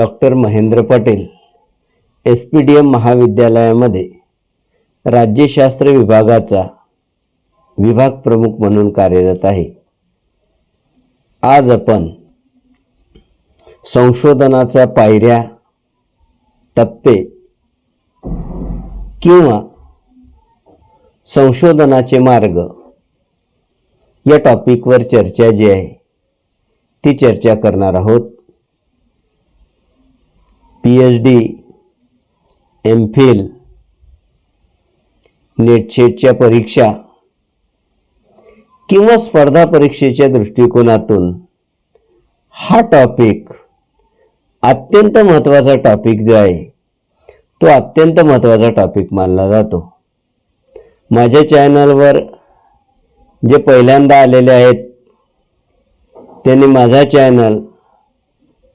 Doctor Mahendra Patel S P D M महाविद्यालयामध्ये राज्यशास्त्र विभागाचा विभाग प्रमुख म्हणून कार्यरत आहे. आज आपण संशोधनाच्या पायऱ्या टप्पे किंवा संशोधनाचे मार्ग या टॉपिकवर चर्चा जी आहे ती चर्चा करणार आहोत. P H D M Phil नेटशेटच्या परीक्षा किंवा स्पर्धा परीक्षेच्या दृष्टिकोनातून हा टॉपिक अत्यंत महत्त्वाचा टॉपिक जो आहे तो अत्यंत महत्त्वाचा टॉपिक मानला जातो. माझ्या चॅनलवर जे पहिल्यांदा आलेले आहेत त्यांनी माझा चॅनल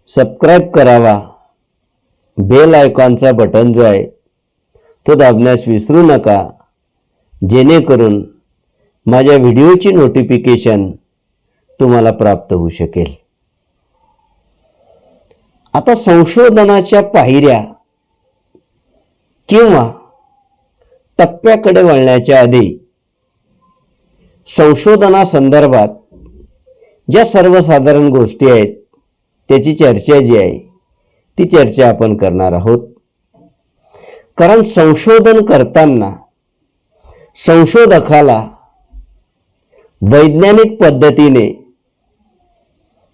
सबस्क्राईब करावा. बेल आयकॉनचा बटन जो आहे तो दाबण्यास विसरू नका. जेणेकरून माझ्या व्हिडिओची नोटिफिकेशन तुम्हाला प्राप्त होऊ शकेल. आता संशोधनाच्या पायऱ्या किंवा टप्प्याकडे वळण्याच्या आधी संशोधनासंदर्भात ज्या सर्वसाधारण गोष्टी आहेत त्याची चर्चा जी आहे ती चर्चा आपण करणार आहोत. कारण संशोधन करताना संशोधकाला वैज्ञानिक पद्धतीने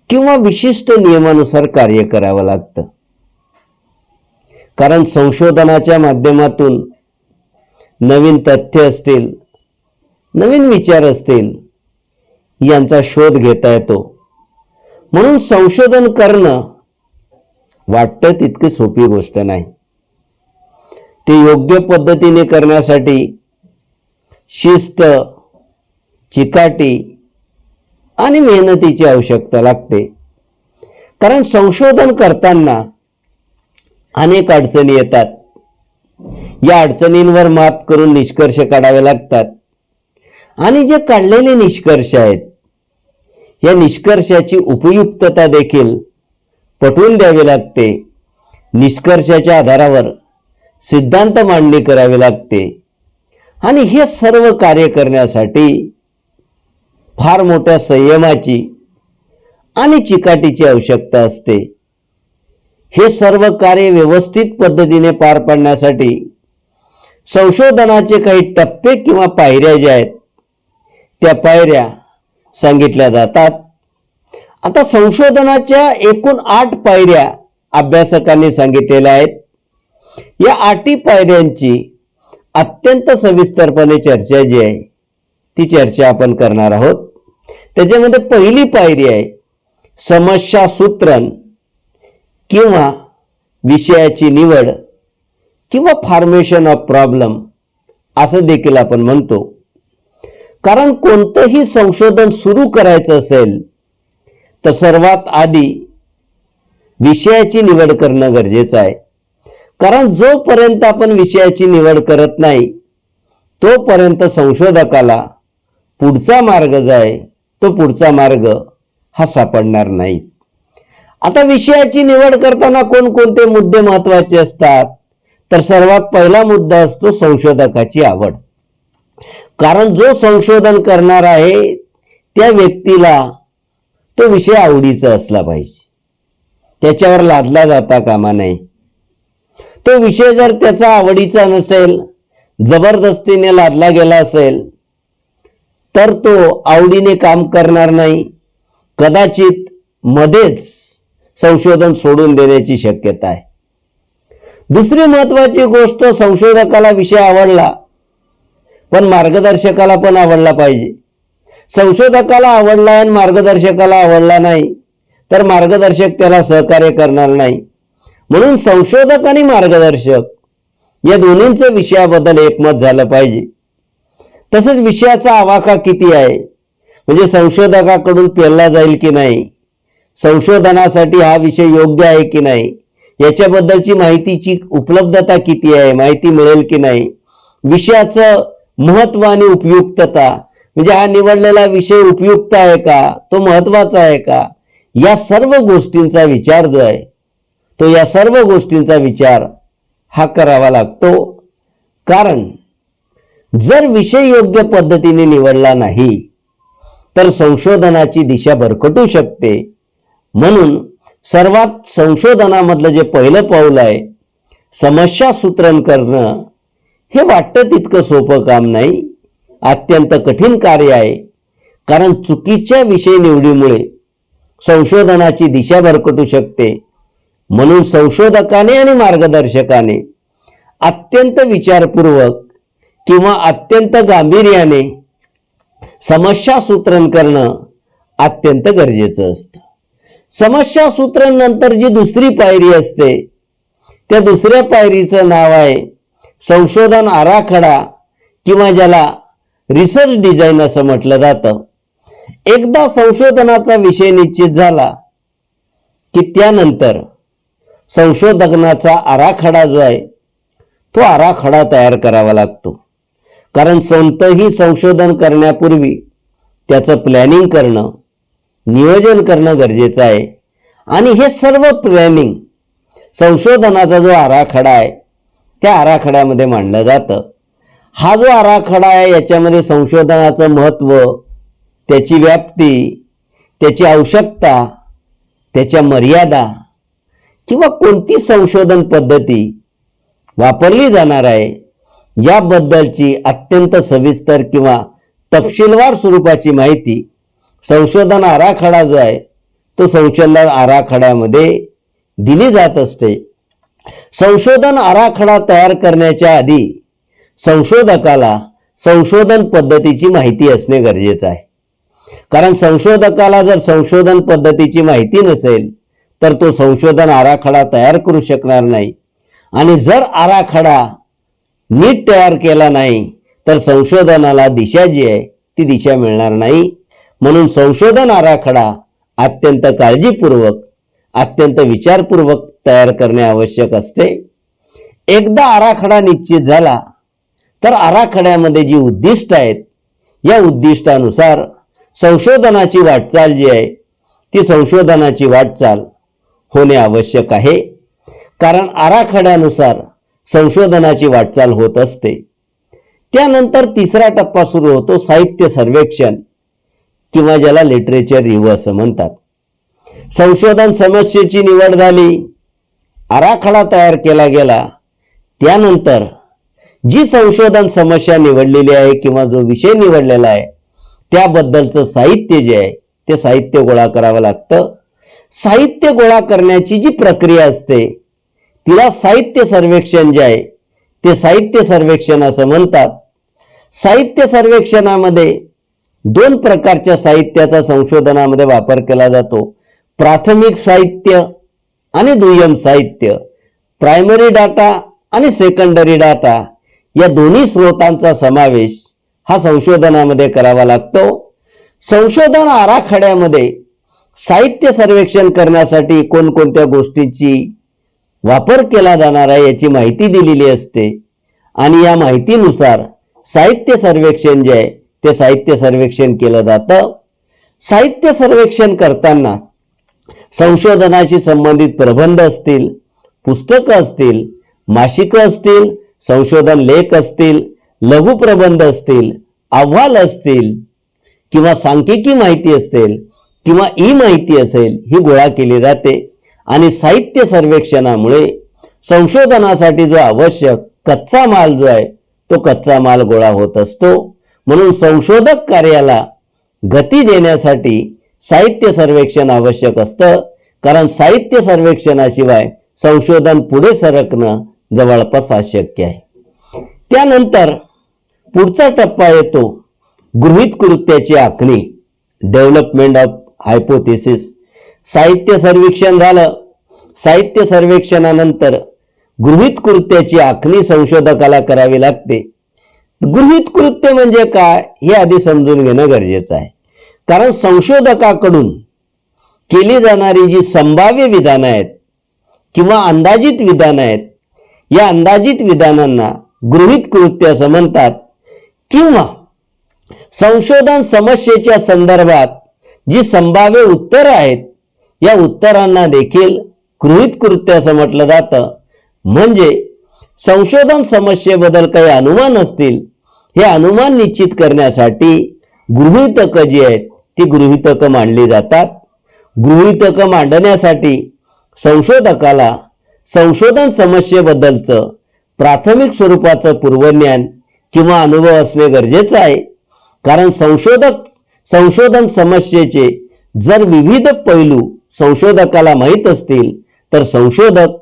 किंवा विशिष्ट नियमानुसार कार्य करावं लागतं. कारण संशोधनाच्या माध्यमातून नवीन तथ्य असतील नवीन विचार असतील यांचा शोध घेता येतो. म्हणून संशोधन करणं वाटतं तितकी सोपी गोष्ट नाही. ते योग्य पद्धतीने करण्यासाठी शिस्त चिकाटी आणि मेहनतीची आवश्यकता लागते. कारण संशोधन करताना अनेक अडचणी येतात. या अडचणींवर मात करून निष्कर्ष काढावे लागतात. आणि जे काढलेले निष्कर्ष आहेत या निष्कर्षाची उपयुक्तता देखील पटवून द्यावे लागते. निष्कर्षाच्या आधारावर सिद्धांत मांडणी करावी लागते. आणि हे सर्व कार्य करण्यासाठी फार मोठ्या संयमाची आणि चिकाटीची आवश्यकता असते. हे सर्व कार्य व्यवस्थित पद्धतीने पार पाडण्यासाठी संशोधनाचे काही टप्पे किंवा पायऱ्या ज्या आहेत त्या पायऱ्या सांगितल्या जातात. आता संशोधनाच्या एकूण आठ पायऱ्या अभ्यासकांनी सांगितलेल्या आहेत. या आठी पायऱ्यांची अत्यंत सविस्तरपणे चर्चा जी आहे ती चर्चा आपण करणार आहोत. त्याच्यामध्ये पहिली पायरी आहे समस्या सूत्रण किंवा विषयाची निवड किंवा फॉर्मेशन ऑफ प्रॉब्लेम असं देखील आपण म्हणतो. कारण कोणतंही संशोधन सुरू करायचं असेल तर सर्वात आधी विषयाची निवड करणं गरजेचं आहे. कारण जोपर्यंत आपण विषयाची निवड करत नाही तोपर्यंत संशोधकाला पुढचा मार्ग जो आहे तो पुढचा मार्ग हा सापडणार नाही. आता विषयाची निवड करताना कोणकोणते मुद्दे महत्त्वाचे असतात? तर सर्वात पहिला मुद्दा असतो संशोधकाची आवड. कारण जो संशोधन करणार आहे त्या व्यक्तीला तो विषय आवडीचा असला पाहिजे. त्याच्यावर लादला जाता कामा नये. तो विषय जर त्याचा आवडीचा नसेल जबरदस्तीने लादला गेला असेल तर तो आवडीने काम करणार नाही. कदाचित मध्येच संशोधन सोडून देण्याची शक्यता आहे. दुसरी महत्वाची गोष्ट संशोधकाला विषय आवडला पण मार्गदर्शकाला पण आवडला पाहिजे. संशोधकाला आवडला आणि मार्गदर्शकाला आवडला नाही तर मार्गदर्शक त्याला सहकार्य करणार नाही. म्हणून संशोधक आणि मार्गदर्शक या दोन्हींचं विषयाबद्दल एकमत झालं पाहिजे. तसंच विषयाचा आवाका किती आहे? म्हणजे संशोधकाकडून पेलला जाईल की नाही? संशोधनासाठी हा विषय योग्य आहे की नाही? याच्याबद्दलची माहितीची उपलब्धता किती आहे? माहिती मिळेल की नाही? विषयाचं महत्त्व आणि उपयुक्तता म्हणजे हा निवडलेला विषय उपयुक्त आहे का? तो महत्त्वाचा आहे का? या सर्व गोष्टींचा विचार जो आहे तो या सर्व गोष्टींचा विचार हा करावा लागतो. कारण जर विषय योग्य पद्धतीने निवडला नाही तर संशोधनाची दिशा भरकटू शकते. म्हणून सर्वात संशोधनामधलं जे पहिलं पाऊल आहे समस्या सूत्रण करणं हे वाटतं तितकं सोपं काम नाही. अत्यंत कठीण कार्य आहे. कारण चुकीच्या विषय निवडीमुळे संशोधनाची दिशा भरकटू शकते. म्हणून संशोधकाने आणि मार्गदर्शकाने अत्यंत विचारपूर्वक किंवा अत्यंत गांभीर्याने समस्या सूत्रण करणं अत्यंत गरजेचं असतं. समस्या सूत्रण नंतर जी दुसरी पायरी असते त्या दुसऱ्या पायरीचं नाव आहे संशोधन आराखडा किंवा ज्याला रिसर्च डिझाईन असं म्हटलं जातं. एकदा संशोधनाचा विषय निश्चित झाला की त्यानंतर संशोधनाचा आराखडा जो आहे तो आराखडा तयार करावा लागतो. कारण कोणतंही संशोधन करण्यापूर्वी त्याचं प्लॅनिंग करणं नियोजन करणं गरजेचं आहे. आणि हे सर्व प्लॅनिंग संशोधनाचा जो आराखडा आहे त्या आराखड्यामध्ये मांडलं जातं. हा जो आराखडा आहे याच्यामध्ये संशोधनाचं महत्त्व त्याची व्याप्ती त्याची आवश्यकता त्याच्या मर्यादा किंवा कोणती संशोधन पद्धती वापरली जाणार आहे याबद्दलची अत्यंत सविस्तर किंवा तपशीलवार स्वरूपाची माहिती संशोधन आराखडा जो आहे तो संशोधन आराखड्यामध्ये दिली जात असते. संशोधन आराखडा तयार करण्याच्या आधी संशोधकाला संशोधन पद्धतीची माहिती असणे गरजेचं आहे. कारण संशोधकाला जर संशोधन पद्धतीची माहिती नसेल तर तो संशोधन आराखडा तयार करू शकणार नाही. आणि जर आराखडा नीट तयार केला नाही तर संशोधनाला दिशा जी आहे ती दिशा मिळणार नाही. म्हणून संशोधन आराखडा अत्यंत काळजीपूर्वक अत्यंत विचारपूर्वक तयार करणे आवश्यक असते. एकदा आराखडा निश्चित झाला तर आराखड्यामध्ये जी उद्दिष्ट आहेत या उद्दिष्टानुसार संशोधनाची वाटचाल जी आहे ती संशोधनाची वाटचाल होणे आवश्यक आहे. कारण आराखड्यानुसार संशोधनाची वाटचाल होत असते. त्यानंतर तिसरा टप्पा सुरू होतो साहित्य सर्वेक्षण किंवा ज्याला लिटरेचर रिव्ह्यू असं म्हणतात. संशोधन समस्येची निवड झाली आराखडा तयार केला गेला त्यानंतर जी संशोधन समस्या निवडलेली आहे किंवा जो विषय निवडलेला आहे त्याबद्दलचं साहित्य जे आहे ते साहित्य गोळा करावं लागतं. साहित्य गोळा करण्याची जी प्रक्रिया असते तिला साहित्य सर्वेक्षण जे आहे ते साहित्य सर्वेक्षण असं म्हणतात. साहित्य सर्वेक्षणामध्ये दोन प्रकारच्या साहित्याचा संशोधनामध्ये वापर केला जातो. प्राथमिक साहित्य आणि दुय्यम साहित्य. प्रायमरी डाटा आणि सेकंडरी डाटा. या दोन्ही स्रोतांचा समावेश हा संशोधनामध्ये करावा लागतो. संशोधन आराखड्यामध्ये साहित्य सर्वेक्षण करण्यासाठी कोणकोणत्या गोष्टींची वापर केला जाणार आहे याची माहिती दिलेली असते. आणि या माहितीनुसार साहित्य सर्वेक्षण जे आहे ते साहित्य सर्वेक्षण केलं जातं. साहित्य सर्वेक्षण करताना संशोधनाशी संबंधित प्रबंध असतील पुस्तकं असतील मासिकं असतील संशोधन लेख असतील लघुप्रबंध असतील अहवाल असतील किंवा सांख्यिकी माहिती असेल किंवा ई माहिती असेल ही गोळा केली जाते. आणि साहित्य सर्वेक्षणामुळे संशोधनासाठी जो आवश्यक कच्चा माल जो आहे तो कच्चा माल गोळा होत असतो. म्हणून संशोधक कार्याला गती देण्यासाठी साहित्य सर्वेक्षण आवश्यक असतं. कारण साहित्य सर्वेक्षणाशिवाय संशोधन पुढे सरकणं जवळपास अशक्य आहे. त्यानंतर पुढचा टप्पा येतो गृहित कृत्याची आखणी. डेव्हलपमेंट ऑफ हायपोथेसिस साहित्य सर्वेक्षण झालं. साहित्य सर्वेक्षणानंतर गृहित कृत्याची आखणी संशोधकाला करावी लागते. गृहित कृत्य म्हणजे काय हे आधी समजून घेणं गरजेचं आहे. कारण संशोधकाकडून केली जाणारी जी संभाव्य विधानं आहेत किंवा अंदाजित विधानं आहेत या अंदाजित विधानांना गृहित कृत्य असं म्हणतात. किंवा संशोधन समस्येच्या संदर्भात जी संभाव्य उत्तर आहेत या उत्तरांना देखील गृहित कृत्य असं म्हटलं जातं. म्हणजे संशोधन समस्येबद्दल काही अनुमान असतील हे अनुमान निश्चित करण्यासाठी गृहितकं जी आहेत ती गृहितकं मांडली जातात. गृहितकं मांडण्यासाठी संशोधकाला संशोधन समस्येबद्दलचं प्राथमिक स्वरूपाचं पूर्वज्ञान किंवा अनुभव असणे गरजेचं आहे. कारण संशोधक संशोधन समस्येचे जर विविध पैलू संशोधकाला माहीत असतील तर संशोधक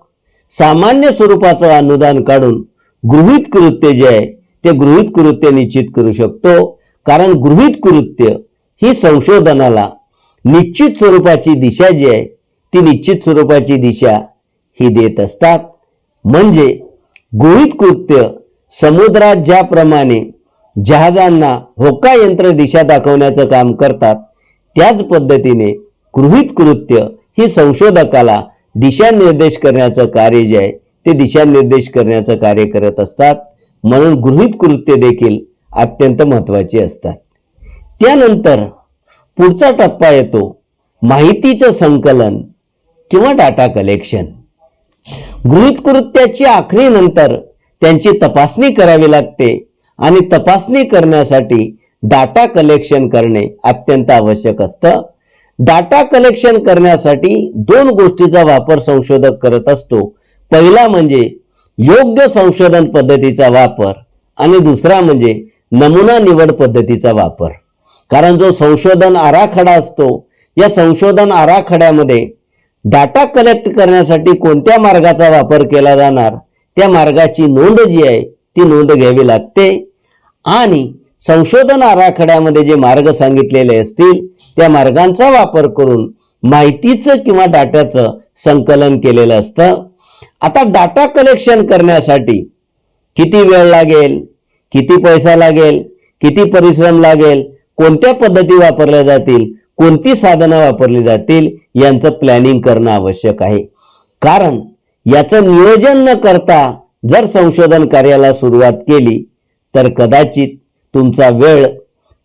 सामान्य स्वरूपाचं अनुदान काढून गृहित कृत्य जे आहे ते गृहित कृत्य निश्चित करू शकतो. कारण गृहित कृत्य ही संशोधनाला निश्चित स्वरूपाची दिशा जी आहे ती निश्चित स्वरूपाची दिशा ही देत असतात. म्हणजे गृहित कृत्य समुद्रात ज्याप्रमाणे जहाजांना होका यंत्र दिशा दाखवण्याचं काम करतात त्याच पद्धतीने गृहित कृत्य ही संशोधकाला दिशानिर्देश करण्याचं कार्य जे आहे ते दिशानिर्देश करण्याचं कार्य करत असतात. म्हणून गृहित कृत्य देखील अत्यंत महत्वाची असतात. त्यानंतर पुढचा टप्पा येतो. माहितीचं संकलन किंवा डाटा कलेक्शन गृहित कृत्याची आखणीनंतर त्यांची तपासणी करावी लागते आणि तपासणी करण्यासाठी डाटा कलेक्शन करणे अत्यंत आवश्यक असतं. डाटा कलेक्शन करण्यासाठी दोन गोष्टीचा वापर संशोधक करत असतो. पहिला म्हणजे योग्य संशोधन पद्धतीचा वापर आणि दुसरा म्हणजे नमुना निवड पद्धतीचा वापर. कारण जो संशोधन आराखडा असतो या संशोधन आराखड्यामध्ये डाटा कलेक्ट करण्यासाठी कोणत्या मार्गाचा वापर केला जाणार? त्या मार्गाची नोंद जी आहे ती नोंद घ्यावी लागते. आणि संशोधन आराखड्यामध्ये जे मार्ग सांगितलेले असतील त्या मार्गांचा वापर करून माहितीचं किंवा डाटाचं संकलन केलेलं असतं. आता डाटा कलेक्शन करण्यासाठी किती वेळ लागेल? किती पैसा लागेल? किती परिश्रम लागेल? कोणत्या पद्धती वापरल्या जातील? कोणती साधनं वापरली जातील यांचं प्लॅनिंग करणं आवश्यक आहे. कारण याचं नियोजन न करता जर संशोधन कार्याला सुरुवात केली तर कदाचित तुमचा वेळ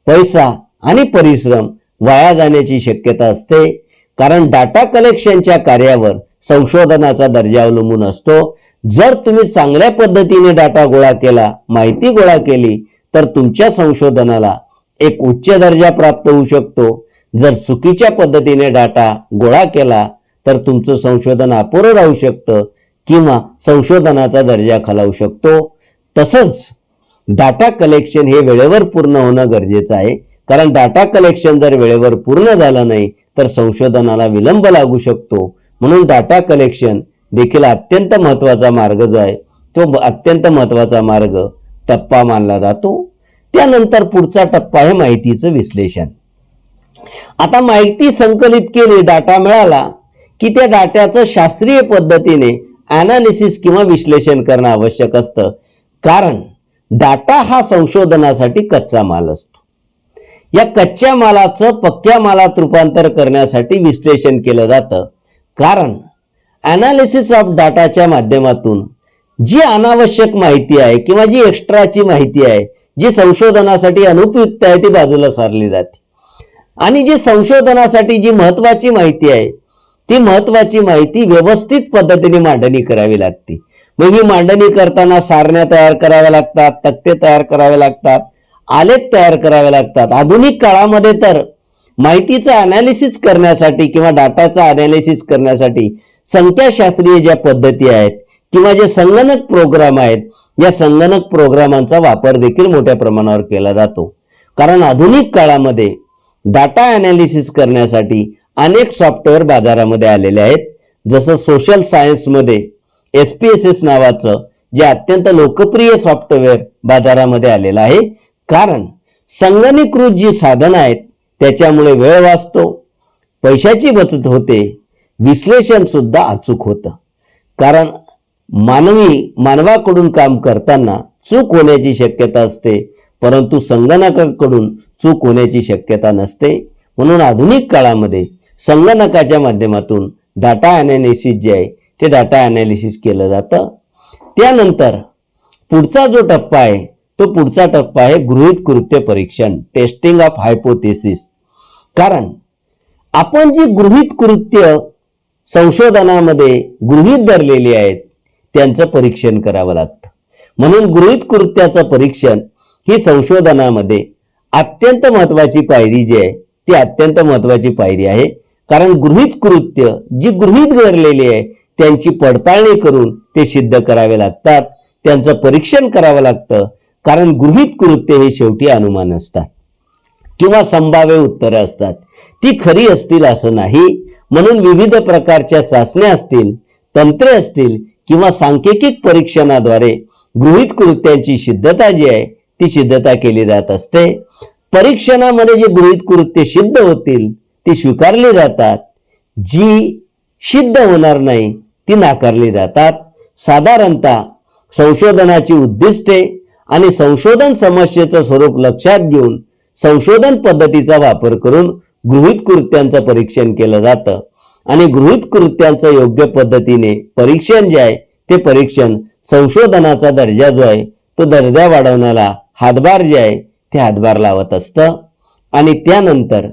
पैसा आणि परिश्रम वाया जाण्याची शक्यता असते. कारण डाटा कलेक्शनच्या कार्यावर संशोधनाचा दर्जा अवलंबून असतो. जर तुम्ही चांगल्या पद्धतीने डाटा गोळा केला माहिती गोळा केली तर तुमच्या संशोधनाला एक उच्च दर्जा प्राप्त होऊ शकतो. जर चुकीच्या पद्धतीने डाटा गोळा केला तर तुमचं संशोधन अपुरं राहू शकतं किंवा संशोधनाचा दर्जा खालावू शकतो. तसंच डाटा कलेक्शन हे वेळेवर पूर्ण होणं गरजेचं आहे. कारण डाटा कलेक्शन जर वेळेवर पूर्ण झालं नाही तर संशोधनाला विलंब लागू शकतो. म्हणून डाटा कलेक्शन देखील अत्यंत महत्त्वाचा मार्ग जो आहे तो अत्यंत महत्त्वाचा मार्ग टप्पा मानला जातो. त्यानंतर पुढचा टप्पा आहे माहितीचं विश्लेषण. आता माहिती संकलित केली डाटा मिळाला की त्या डाट्याचं शास्त्रीय पद्धतीने अनालिसिस किंवा विश्लेषण करणं आवश्यक असतं. कारण डाटा हा संशोधनासाठी कच्चा माल असतो. या कच्च्या मालाचं पक्क्या मालात रूपांतर करण्यासाठी विश्लेषण केलं जातं. कारण अनालिसिस ऑफ डाटाच्या माध्यमातून जी अनावश्यक माहिती आहे किंवा जी एक्स्ट्राची माहिती आहे जी संशोधनासाठी अनुपयुक्त आहे ती बाजूला सारली जाते. आणि जी संशोधनासाठी जी महत्वाची माहिती आहे ती महत्वाची माहिती व्यवस्थित पद्धतीने मांडणी करावी लागते. मग ही मांडणी करताना सारण्या तयार कराव्या लागतात तक्ते तयार करावे लागतात आलेख तयार करावे लागतात. आधुनिक काळामध्ये तर माहितीचं अनालिसिस करण्यासाठी किंवा डाटाचं अनालिसिस करण्यासाठी संख्याशास्त्रीय ज्या पद्धती आहेत किंवा जे संगणक प्रोग्राम आहेत या संगणक प्रोग्रामांचा वापर देखील मोठ्या प्रमाणावर केला जातो. कारण आधुनिक काळामध्ये डाटा अनालिसिस करण्यासाठी अनेक सॉफ्टवेअर बाजारामध्ये आलेले आहेत. जसं सोशल सायन्समध्ये एस पी एस एस नावाचं जे अत्यंत लोकप्रिय सॉफ्टवेअर बाजारामध्ये आलेलं आहे. कारण संगणीकृत जी साधनं आहेत त्याच्यामुळे वेळ वाचतो पैशाची बचत होते विश्लेषण सुद्धा अचूक होतं. कारण मानवी मानवाकडून काम करताना चूक होण्याची शक्यता असते परंतु संगणकाकडून चूक होण्याची शक्यता नसते. म्हणून आधुनिक काळामध्ये संगणकाच्या माध्यमातून डाटा अनालिसिस जे आहे ते डाटा अनालिसिस केलं जातं. त्यानंतर पुढचा जो टप्पा आहे तो पुढचा टप्पा आहे गृहित कृत्य परीक्षण टेस्टिंग ऑफ हायपोथेसिस कारण आपण जी गृहित कृत्य संशोधनामध्ये गृहीत धरलेली आहेत त्यांचं परीक्षण करावं लागतं. म्हणून गृहीत कृत्याचं परीक्षण ही संशोधनामध्ये अत्यंत महत्वाची पायरी जी आहे ती अत्यंत महत्वाची पायरी आहे. कारण गृहीत कृत्य जी गृहीत धरलेली आहे त्यांची पडताळणी करून ते सिद्ध करावे लागतात त्यांचं परीक्षण करावं लागतं. कारण गृहीत कृत्य हे शेवटी अनुमान असतात. किंवा संभाव्य उत्तरं असतात. ती खरी असतील असं नाही. म्हणून विविध प्रकारच्या चाचण्या असतील तंत्रे असतील किंवा सांख्यिक परीक्षणाद्वारे गृहित कृत्यांची सिद्धता जी आहे ती सिद्धता केली जात असते. परीक्षणामध्ये जे गृहित कृत्य सिद्ध होतील ती स्वीकारली जातात. जी सिद्ध होणार नाही ती नाकारली जातात. साधारणतः संशोधनाची उद्दिष्टे आणि संशोधन समस्येचं स्वरूप लक्षात घेऊन संशोधन पद्धतीचा वापर करून गृहित कृत्यांचं परीक्षण केलं जातं. आणि गृहित कृत्यांचं योग्य पद्धतीने परीक्षण जे आहे ते परीक्षण संशोधनाचा दर्जा जो आहे तो दर्जा वाढवण्याला हातभार जे आहे ते हातभार लावत असतं. आणि त्यानंतर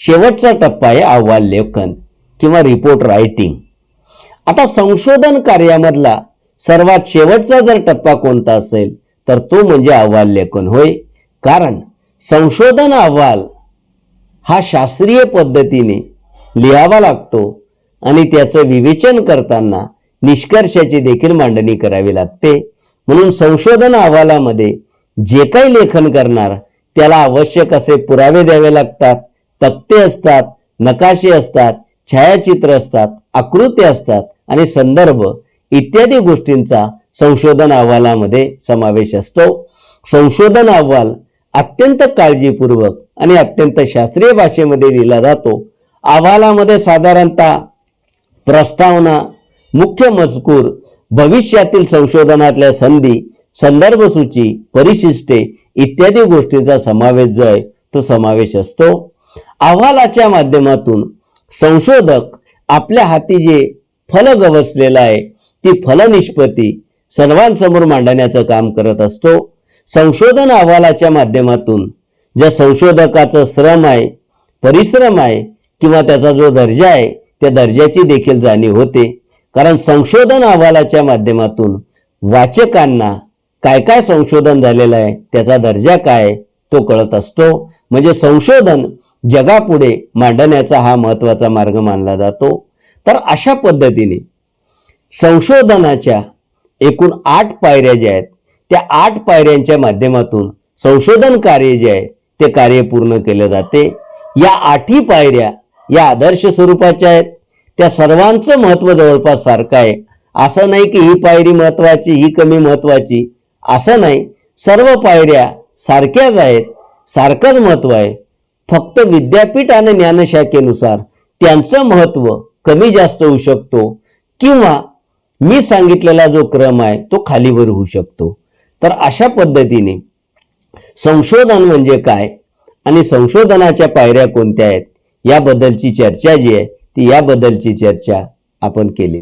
शेवटचा टप्पा आहे अहवाल लेखन किंवा रिपोर्ट रायटिंग आता संशोधन कार्यामधला सर्वात शेवटचा जर टप्पा कोणता असेल तर तो म्हणजे अहवाल लेखन होय. कारण संशोधन अहवाल हा शास्त्रीय पद्धतीने लिहावा लागतो आणि त्याचं विवेचन करताना निष्कर्षाची देखील मांडणी करावी लागते. म्हणून संशोधन अहवालामध्ये जे काही लेखन करणार त्याला आवश्यक असे पुरावे द्यावे लागतात तक्ते असतात नकाशे असतात छायाचित्र असतात आकृती असतात आणि संदर्भ इत्यादी गोष्टींचा संशोधन अहवालामध्ये समावेश असतो. संशोधन अहवाल अत्यंत काळजीपूर्वक आणि अत्यंत शास्त्रीय भाषेमध्ये दिला जातो. अहवालामध्ये साधारणतः प्रस्तावना मुख्य मजकूर भविष्यातील संशोधनातल्या संधी संदर्भ सूची परिशिष्टे इत्यादी गोष्टींचा समावेश जो आहे तो समावेश असतो. अहवालाच्या माध्यमातून संशोधक आपल्या हाती जे फल गवसलेलं आहे ती फलनिष्पत्ती सर्वांसमोर मांडण्याचं काम करत असतो. संशोधन अहवालाच्या माध्यमातून ज्या संशोधकाचं श्रम आहे परिश्रम आहे किंवा त्याचा जो दर्जा आहे त्या दर्जाची देखील जाणीव होते. कारण संशोधन अहवालाच्या माध्यमातून वाचकांना काय काय संशोधन झालेलं आहे त्याचा दर्जा काय तो कळत असतो. म्हणजे संशोधन जगापुढे मांडण्याचा हा महत्त्वाचा मार्ग मानला जातो. तर अशा पद्धतीने संशोधनाच्या एकूण आठ पायऱ्या ज्या आहेत त्या आठ पायऱ्यांच्या माध्यमातून संशोधन कार्य जे आहे ते कार्य पूर्ण केले जाते. या आठही पायऱ्या या आदर्श स्वरूपाच्या आहेत. त्या सर्वांचं महत्त्व जवळपास सारखं आहे. असं नाही की ही पायरी महत्वाची ही कमी महत्वाची. असं नाही. सर्व पायऱ्या सारख्याच आहेत. सारखंच महत्त्व आहे. फक्त विद्यापीठ आणि ज्ञानशाखेनुसार त्यांचं महत्त्व कमी जास्त होऊ शकतो किंवा मी सांगितलेला जो क्रम आहे तो खालीवर होऊ शकतो. तर अशा पद्धतीने संशोधन म्हणजे काय? आणि संशोधनाच्या पायऱ्या कोणत्या आहेत? याबद्दलची चर्चा जी आहे ती याबद्दलची चर्चा आपण केली.